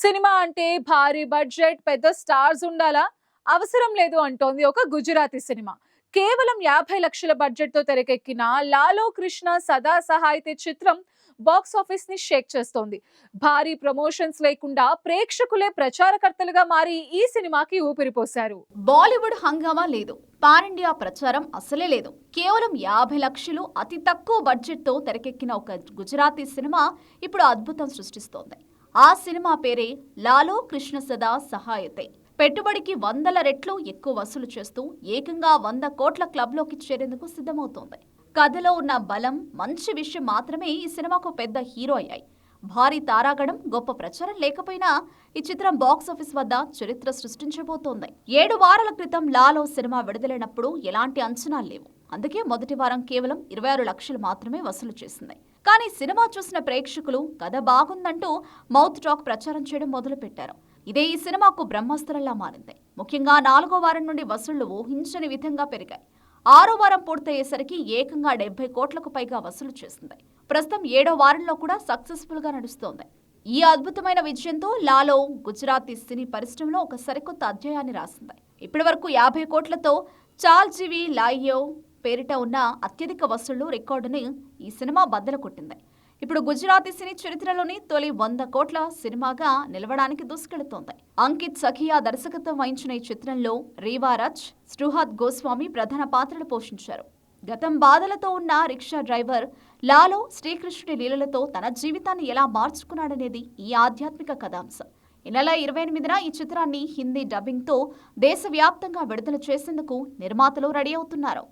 Cinema అంటే భారీ budget పెద్ద స్టార్స్ ఉండాలా? అవసరం లేదు అంటోంది ఒక గుజరాతీ సినిమా. కేవలం యాభై లక్షల బడ్జెట్తో తెరకెక్కిన లాలో కృష్ణ సదా సహాయితే చిత్రం బాక్స్ ఆఫీస్ని షేక్ చేస్తోంది. భారీ ప్రమోషన్స్ లేకుండా ప్రేక్షకులే ప్రచారకర్తలుగా మారి ఈ సినిమాకి ఊపిరిపోశారు. బాలీవుడ్ హంగామా లేదు. పాన్ ఇండియా ప్రచారం అసలే లేదు. కేవలం యాభై లక్షలు అతి తక్కువ బడ్జెట్తో తెరకెక్కిన ఒక గుజరాతీ సినిమా ఇప్పుడు అద్భుతం సృష్టిస్తోంది. ఆ సినిమా పేరే లాలో కృష్ణ సదా సహాయతే. పెట్టుబడికి వందల రెట్లు ఎక్కువ వసూలు చేస్తూ ఏకంగా వంద కోట్ల క్లబ్లోకి చేరేందుకు సిద్ధమవుతోంది. కథలో ఉన్న బలం మంచి విషయం మాత్రమే ఈ సినిమాకు పెద్ద హీరో అయ్యాయి. భారీ తారాగణం గొప్ప ప్రచారం లేకపోయినా ఈ చిత్రం బాక్స్ ఆఫీస్ వద్ద చరిత్ర సృష్టించబోతోంది. ఏడు వారాల క్రితం లాలో సినిమా విడుదలైనప్పుడు ఎలాంటి అంచనాలు లేవు. అందుకే మొదటి వారం కేవలం ఇరవై ఆరు లక్షలు మాత్రమే వసూలు చేసింది. కానీ సినిమా చూసిన ప్రేక్షకులు కథ బాగుందంటూ మౌత్ టాక్ ప్రచారం చేయడం మొదలుపెట్టారు. ఇదే ఈ సినిమాకు బ్రహ్మాస్త్రంలా మారింది. ముఖ్యంగా నాలుగో వారం నుండి వసూళ్ళు ఊహించని విధంగా పెరిగాయి. ఆరో వారం పూర్తయ్యేసరికి ఏకంగా డెబ్బై కోట్లకు పైగా వసూలు చేసింది. ప్రస్తుతం ఏడో వారంలో కూడా సక్సెస్ఫుల్గా నడుస్తోంది. ఈ అద్భుతమైన విజయంతో లాలో గుజరాతీ సినీ పరిశ్రమలో ఒక సరికొత్త అధ్యాయాన్ని రాసింది. ఇప్పటి వరకు యాభై కోట్లతో చాల్జీవి లాయో పేరిట ఉన్న అత్యధిక వసూళ్ళు రికార్డుని ఈ సినిమా బద్దలు కొట్టింది. ఇప్పుడు గుజరాతీ సినీ చరిత్రలోని తొలి వంద కోట్ల సినిమాగా నిలవడానికి దూసుకెళుతోంది. అంకిత్ సఖియా దర్శకత్వం వహించిన ఈ చిత్రంలో రీవారాజ్ స్టుహాద్ గోస్వామి ప్రధాన పాత్రలు పోషించారు. గతం బాధలతో ఉన్న రిక్షా డ్రైవర్ లాలో శ్రీకృష్ణుడి లీలలతో తన జీవితాన్ని ఎలా మార్చుకున్నాడనేది ఈ ఆధ్యాత్మిక కథాంశం. ఈ నెల ఇరవై ఎనిమిదిన ఈ చిత్రాన్ని హిందీ డబ్బింగ్తో దేశవ్యాప్తంగా విడుదల చేసేందుకు నిర్మాతలు రెడీ అవుతున్నారు.